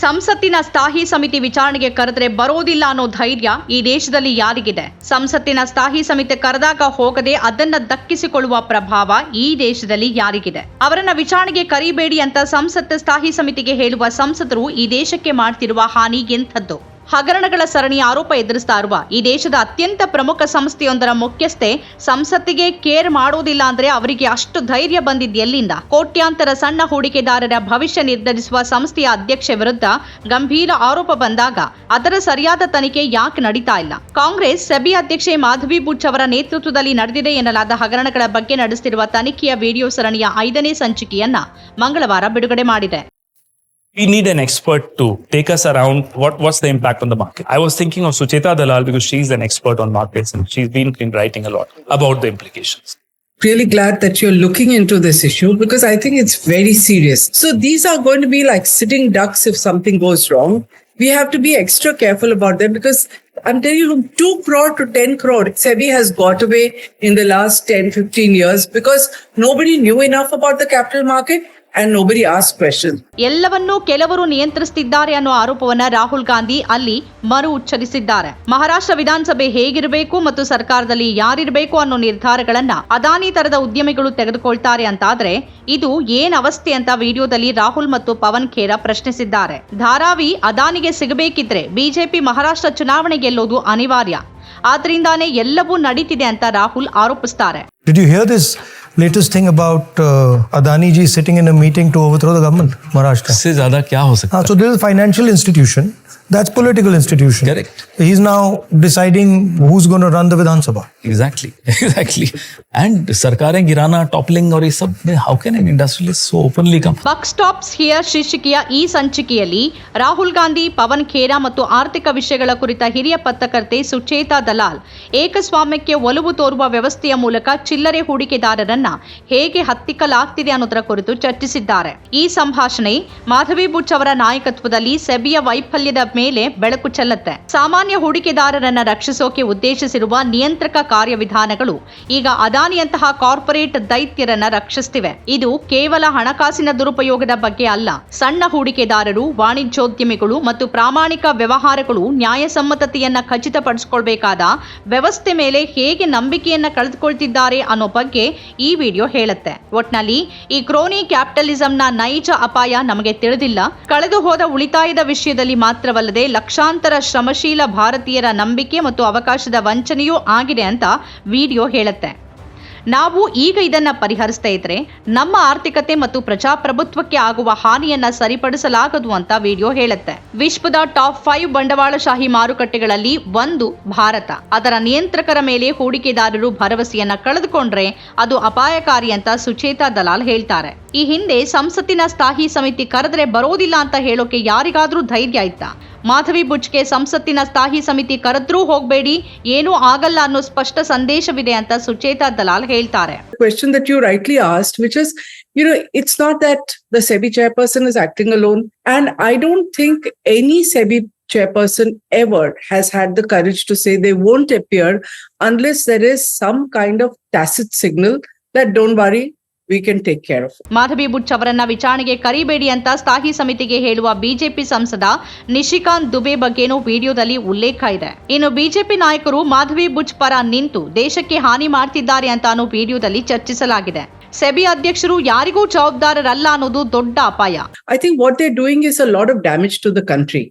ಸಂಸತ್ತಿನ ಸ್ಥಾಯಿ ಸಮಿತಿ ವಿಚಾರಣೆಗೆ ಕರೆದ್ರೆ ಬರೋದಿಲ್ಲ ಅನ್ನೋ ಧೈರ್ಯ ಈ ದೇಶದಲ್ಲಿ ಯಾರಿಗಿದೆ? ಸಂಸತ್ತಿನ ಸ್ಥಾಯಿ ಸಮಿತಿ ಕರೆದಾಗ ಹೋಗದೆ ಅದನ್ನ ದಕ್ಕಿಸಿಕೊಳ್ಳುವ ಪ್ರಭಾವ ಈ ದೇಶದಲ್ಲಿ ಯಾರಿಗಿದೆ? ಅವರನ್ನ ವಿಚಾರಣೆಗೆ ಕರೀಬೇಡಿ ಅಂತ ಸಂಸತ್ ಸ್ಥಾಯಿ ಸಮಿತಿಗೆ ಹೇಳುವ ಸಂಸದರು ಈ ದೇಶಕ್ಕೆ ಮಾಡ್ತಿರುವ ಹಾನಿ ಎಂಥದ್ದು? ಹಗರಣಗಳ ಸರಣಿ ಆರೋಪ ಎದುರಿಸ್ತಾ ಇರುವ ಈ ದೇಶದ ಅತ್ಯಂತ ಪ್ರಮುಖ ಸಂಸ್ಥೆಯೊಂದರ ಮುಖ್ಯಸ್ಥೆ ಸಂಸತ್ತಿಗೆ ಕೇರ್ ಮಾಡುವುದಿಲ್ಲ ಅಂದ್ರೆ ಅವರಿಗೆ ಅಷ್ಟು ಧೈರ್ಯ ಬಂದಿದ್ದು ಎಲ್ಲಿಂದ? ಕೋಟ್ಯಾಂತರ ಸಣ್ಣ ಹೂಡಿಕೆದಾರರ ಭವಿಷ್ಯ ನಿರ್ಧರಿಸುವ ಸಂಸ್ಥೆಯ ಅಧ್ಯಕ್ಷ ವಿರುದ್ಧ ಗಂಭೀರ ಆರೋಪ ಬಂದಾಗ ಅದರ ಸರಿಯಾದ ತನಿಖೆ ಯಾಕೆ ನಡೀತಾ ಇಲ್ಲ? ಕಾಂಗ್ರೆಸ್ ಸೆಬಿ ಅಧ್ಯಕ್ಷೆ ಮಾಧವಿ ಬುಚ್ ಅವರ ನೇತೃತ್ವದಲ್ಲಿ ನಡೆದಿದೆ ಎನ್ನಲಾದ ಹಗರಣಗಳ ಬಗ್ಗೆ ನಡೆಸುತ್ತಿರುವ ತನಿಖೆಯ ವಿಡಿಯೋ ಸರಣಿಯ ಐದನೇ ಸಂಚಿಕೆಯನ್ನ ಮಂಗಳವಾರ ಬಿಡುಗಡೆ ಮಾಡಿದೆ. We need an expert to take us around what what's the impact on the market. I was thinking of Sucheta Dalal because she's an expert on markets and she's been, writing a lot about the implications. really glad that you're looking into this issue because I think it's very serious. So these are going to be like sitting ducks if something goes wrong. We have to be extra careful about them because I'm telling you, 2 crore to 10 crore, SEBI has got away in the last 10, 15 years because nobody knew enough about the capital market and nobody asked questions. ಎಲ್ಲವನ್ನೂ ಕೆಲವರು ನಿಯಂತ್ರಿಸುತ್ತಿದ್ದಾರೆ ಅನ್ನೋ ಆರೋಪವನ್ನ ರಾಹುಲ್ ಗಾಂಧಿ ಅಲ್ಲಿ ಮರು ಉಚ್ಚರಿಸಿದ್ದಾರೆ. ಮಹಾರಾಷ್ಟ್ರ ವಿಧಾನಸಭೆ ಹೇಗಿರಬೇಕು ಮತ್ತು ಸರ್ಕಾರದಲ್ಲಿ ಯಾರಿರಬೇಕು ಅನ್ನೋ ನಿರ್ಧಾರಗಳನ್ನ ಅದಾನಿ ತರದ ಉದ್ಯಮಿಗಳು ತೆಗೆದುಕೊಳ್ತಾರೆ ಅಂತಾದ್ರೆ ಇದು ಏನ್ ಅವಸ್ಥೆ ಅಂತ ವಿಡಿಯೋದಲ್ಲಿ ರಾಹುಲ್ ಮತ್ತು ಪವನ್ ಖೇರಾ ಪ್ರಶ್ನಿಸಿದ್ದಾರೆ. ಧಾರಾವಿ ಅದಾನಿಗೆ ಸಿಗಬೇಕಿದ್ರೆ ಬಿಜೆಪಿ ಮಹಾರಾಷ್ಟ್ರ ಚುನಾವಣೆ ಗೆಲ್ಲೋದು ಅನಿವಾರ್ಯ. ಆದ್ರಿಂದಾನೇ ಎಲ್ಲವೂ ನಡೀತಿದೆ ಅಂತ Rahul ಆರೋಪಿಸ್ತಾರೆ. Did you hear this latest thing about uh, Adani ji sitting in a meeting to overthrow the government, Maharashtra? इससे ज्यादा क्या हो सकता Uh, so there is a financial institution. That's political institution. Correct. He's now deciding who's going to run the Vidhan Sabha. Exactly. Exactly. And Sarkare, Girana, Toppling or sab, how can an industrialist so openly come? Buck stops here, Shishikia, E. Sanchikiali, Rahul Gandhi, Pavan Khera, Matu Arthika Vishagala Kurita, Hiriya Patakarte, Sucheta Dalal, Eka Swameke, Volubu Torba, Vevastia Mulaka, Chillare Hudike Dadarana, Hege Hattika Lakti Anutra Kurtu, Chatisidare, E. Sam Hashane, Mathavi Buchavara Naikatpudali, Sebia Vipalida ಮೇಲೆ ಬೆಳಕು ಚೆಲ್ಲತ್ತೆ. ಸಾಮಾನ್ಯ ಹೂಡಿಕೆದಾರರನ್ನ ರಕ್ಷಿಸೋಕೆ ಉದ್ದೇಶಿಸಿರುವ ನಿಯಂತ್ರಕ ಕಾರ್ಯವಿಧಾನಗಳು ಈಗ ಅದಾನಿಯಂತಹ corporate ದೈತ್ಯರನ್ನ ರಕ್ಷಿಸ್ತಿವೆ. ಇದು ಕೇವಲ ಹಣಕಾಸಿನ ದುರುಪಯೋಗದ ಬಗ್ಗೆ ಅಲ್ಲ. ಸಣ್ಣ ಹೂಡಿಕೆದಾರರು, ವಾಣಿಜ್ಯೋದ್ಯಮಿಗಳು ಮತ್ತು ಪ್ರಾಮಾಣಿಕ ವ್ಯವಹಾರಗಳು ನ್ಯಾಯಸಮ್ಮತತೆಯನ್ನ ಖಚಿತಪಡಿಸಿಕೊಳ್ಬೇಕಾದ ವ್ಯವಸ್ಥೆ ಮೇಲೆ ಹೇಗೆ ನಂಬಿಕೆಯನ್ನ ಕಳೆದುಕೊಳ್ತಿದ್ದಾರೆ ಅನ್ನೋ ಬಗ್ಗೆ ಈ ವಿಡಿಯೋ ಹೇಳುತ್ತೆ. ಒಟ್ನಲ್ಲಿ ಈ ಕ್ರೋನಿ ಕ್ಯಾಪಿಟಲಿಸಂನ ನೈಜ ಅಪಾಯ ನಮಗೆ ತಿಳಿದಿಲ್ಲ. ಕಳೆದು ಹೋದ ಉಳಿತಾಯದ ವಿಷಯದಲ್ಲಿ ಮಾತ್ರವಲ್ಲದೆ ಲಕ್ಷಾಂತರ ಶ್ರಮಶೀಲ ಭಾರತೀಯರ ನಂಬಿಕೆ ಮತ್ತು ಅವಕಾಶದ ವಂಚನೆಯೂ ಆಗಿದೆ ಅಂತ ವಿಡಿಯೋ ಹೇಳುತ್ತೆ. ನಾವು ಈಗ ಇದನ್ನು ಪರಿಹರಿಸ್ತಾ ಇದ್ರೆ ನಮ್ಮ ಆರ್ಥಿಕತೆ ಮತ್ತು ಪ್ರಜಾಪ್ರಭುತ್ವಕ್ಕೆ ಆಗುವ ಹಾನಿಯನ್ನ ಸರಿಪಡಿಸಲಾಗದು ಅಂತ ವಿಡಿಯೋ ಹೇಳುತ್ತೆ. ವಿಶ್ವದ ಟಾಪ್ ಫೈವ್ ಬಂಡವಾಳಶಾಹಿ ಮಾರುಕಟ್ಟೆಗಳಲ್ಲಿ ಒಂದು ಭಾರತ. ಅದರ ನಿಯಂತ್ರಕರ ಮೇಲೆ ಹೂಡಿಕೆದಾರರು ಭರವಸೆಯನ್ನ ಕಳೆದುಕೊಂಡ್ರೆ ಅದು ಅಪಾಯಕಾರಿ ಅಂತ ಸುಚೇತಾ ದಲಾಲ್ ಹೇಳ್ತಾರೆ. ಈ ಹಿಂದೆ ಸಂಸತ್ತಿನ ಸ್ಥಾಯಿ ಸಮಿತಿ ಕರೆದ್ರೆ ಬರೋದಿಲ್ಲ ಅಂತ ಹೇಳೋಕೆ ಯಾರಿಗಾದ್ರೂ ಧೈರ್ಯ ಆಯ್ತಾ ಮಾಧವಿ ಬುಚ್ಗೆ ಸಂಸತ್ತಿನ ಸ್ಥಾಯಿ ಸಮಿತಿ ಕರೆದ್ರೂ ಹೋಗಬೇಡಿ ಏನೂ ಆಗಲ್ಲ ಅನ್ನೋ ಸ್ಪಷ್ಟ ಸಂದೇಶವಿದೆ ಅಂತ ಸುಚೇತಾ ದಲಾಲ್ ಹೇಳ್ತಾರೆ question that you rightly asked, which is, you know, it's not that the SEBI chairperson is acting alone. And I don't think any SEBI chairperson ever has had the courage to say they won't appear unless there is some kind of tacit signal that don't worry, can take care Madhavi Buch ಅವರನ್ನ ವಿಚಾರಣೆಗೆ ಕರಿಬೇಡಿ ಅಂತ ಸ್ಥಾಯಿ ಸಮಿತಿಗೆ ಹೇಳುವ BJP ಸಂಸದ ನಿಶಿಕಾಂತ್ ದುಬೆ ಬಗ್ಗೆನೋ ವಿಡಿಯೋದಲ್ಲಿ ಉಲ್ಲೇಖ ಇದೆ. ಇನ್ನು ಬಿಜೆಪಿ ನಾಯಕರು ಮಾಧವಿ ಬುಚ್ ಪರ ನಿಂತು ದೇಶಕ್ಕೆ ಹಾನಿ ಮಾಡ್ತಿದ್ದಾರೆ ಅಂತಾನು ವಿಡಿಯೋದಲ್ಲಿ ಚರ್ಚಿಸಲಾಗಿದೆ. ಸೆಬಿ ಅಧ್ಯಕ್ಷರು ಯಾರಿಗೂ ಜವಾಬ್ದಾರರಲ್ಲ ಅನ್ನೋದು ದೊಡ್ಡ ಅಪಾಯ. I think what they doing is a lot of damage to the country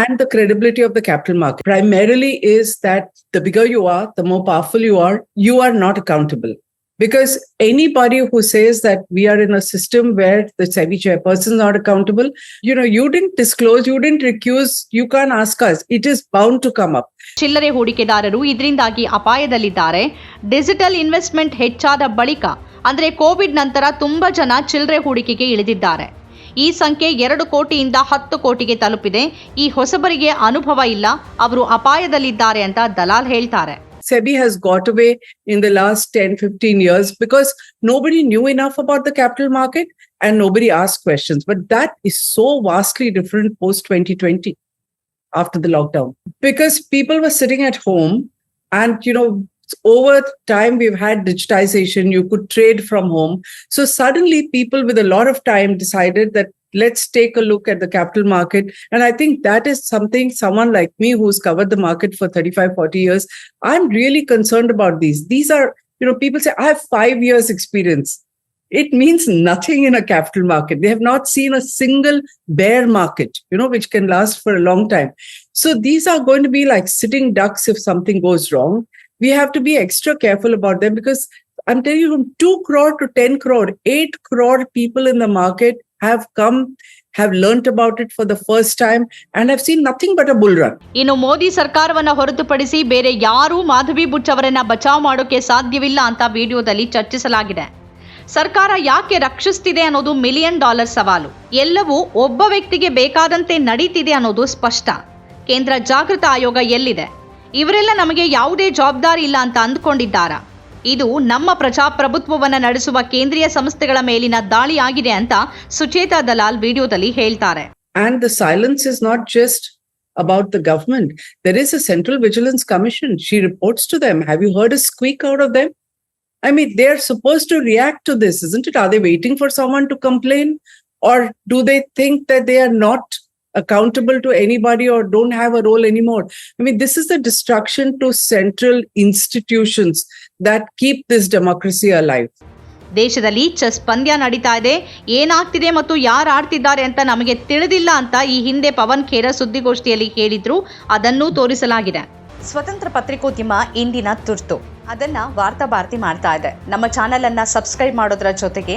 and credibility of the capital market primarily is that the bigger you are the more powerful you are you are not accountable Because anybody who says that we are in a system where the SEBI chairperson is not accountable, you know, you didn't disclose, you didn't recuse, you can't ask us. It is bound to come up. ಚಿಲ್ಲರೆ ಹೂಡಿಕೆದಾರರು ಇದರಿಂದಾಗಿ ಅಪಾಯದಲ್ಲಿದ್ದಾರೆ digital investment ಹೆಚ್ಚಾದ ಬಳಿಕ ಅಂದರೆ Covid ನಂತರ ತುಂಬಾ ಜನ ಚಿಲ್ಲರೆ ಹೂಡಿಕೆಗೆ ಇಳಿದಿದ್ದಾರೆ ಈ ಸಂಖ್ಯೆ ಎರಡು ಕೋಟಿಯಿಂದ ಹತ್ತು ಕೋಟಿಗೆ ತಲುಪಿದೆ ಈ ಹೊಸಬರಿಗೆ ಅನುಭವ ಇಲ್ಲ ಅವರು ಅಪಾಯದಲ್ಲಿದ್ದಾರೆ ಅಂತ ದಲಾಲ್ ಹೇಳ್ತಾರೆ SEBI has got away in the last 10, 15 years because nobody knew enough about the capital market and nobody asked questions. But that is so vastly different post 2020 after the lockdown because people were sitting at home and, you know, over time we've had digitization you could trade from home. So suddenly people with a lot of time decided that let's take a look at the capital market. And i think that is something someone like me who's covered the market for 35 40 years i'm really concerned about these. These are you know people say i have 5 years experience. It means nothing in a capital market. They have not seen a single bear market you know which can last for a long time. So these are going to be like sitting ducks if something goes wrong we have to be extra careful about them because I'm telling you, from 2 crore to 10 crore, 8 crore people in the market have come, have learnt about it for the first time, and have seen nothing but a bull run. ಇನ್ನು ಮೋದಿ ಸರ್ಕಾರವನ್ನ ಹೊರತುಪಡಿಸಿ ಬೇರೆ ಯಾರೂ ಮಾಧವಿ ಬುಚ್ ಅವರನ್ನ ಬಚಾವ್ ಮಾಡೋಕೆ ಸಾಧ್ಯವಿಲ್ಲ ಅಂತ ವಿಡಿಯೋದಲ್ಲಿ ಚರ್ಚಿಸಲಾಗಿದೆ ಸರ್ಕಾರ ಯಾಕೆ ರಕ್ಷಿಸ್ತಿದೆ ಅನ್ನೋದು ಮಿಲಿಯನ್ ಡಾಲರ್ ಸವಾಲು ಎಲ್ಲವೂ ಒಬ್ಬ ವ್ಯಕ್ತಿಗೆ ಬೇಕಾದಂತೆ ನಡೀತಿದೆ ಅನ್ನೋದು ಸ್ಪಷ್ಟ ಕೇಂದ್ರ ಜಾಗೃತ ಆಯೋಗ ಎಲ್ಲಿದೆ ಇವರೆಲ್ಲ ನಮಗೆ ಯಾವುದೇ ಜವಾಬ್ದಾರಿ ಇಲ್ಲ ಅಂತ ಅಂದ್ಕೊಂಡಿದ್ದಾರಾ ಇದು ನಮ್ಮ ಪ್ರಜಾಪ್ರಭುತ್ವವನ್ನು ನಡೆಸುವ ಕೇಂದ್ರೀಯ ಸಂಸ್ಥೆಗಳ ಮೇಲಿನ ದಾಳಿ ಆಗಿದೆ ಅಂತ ಸುಚೇತಾ ದಲಾಲ್ ವಿಡಿಯೋದಲ್ಲಿ ಹೇಳ್ತಾರೆ And the silence is not just about the government. There is a Central Vigilance Commission. She reports to them. Have you heard a squeak out of them? I mean, they're supposed to react to this, isn't it? Are they waiting for someone to complain? Or do they think that they are not accountable to anybody or don't have a role anymore? I mean, this is the destruction to central institutions that keep this democracy alive. ದೇಶದಲ್ಲಿ chess ಪಂದ್ಯ ನಡೀತಾ ಇದೆ. ಏನಾಗ್ತಿದೆ ಮತ್ತು ಯಾರು ಆಡ್ತಿದ್ದಾರೆ ಅಂತ ನಮಗೆ ತಿಳಿದಿಲ್ಲ ಅಂತ ಈ ಹಿಂದೆ ಪವನ್ ಖೇರ ಸುದ್ದಿಗೋಷ್ಠಿಯಲ್ಲಿ ಹೇಳಿದ್ರು. ಅದನ್ನೂ ತೋರಿಸಲಾಗಿದೆ. ಸ್ವತಂತ್ರ ಪತ್ರಿಕೋದ್ಯಮ ಇಂದಿನ ತುರ್ತು. ಅದನ್ನ ವಾರ್ತಾ ಭಾರತಿ ಮಾಡ್ತಾ ಇದೆ. ನಮ್ಮ ಚಾನೆಲ್ ಅನ್ನ ಸಬ್ಸ್ಕ್ರೈಬ್ ಮಾಡೋದ್ರ ಜೊತೆಗೆ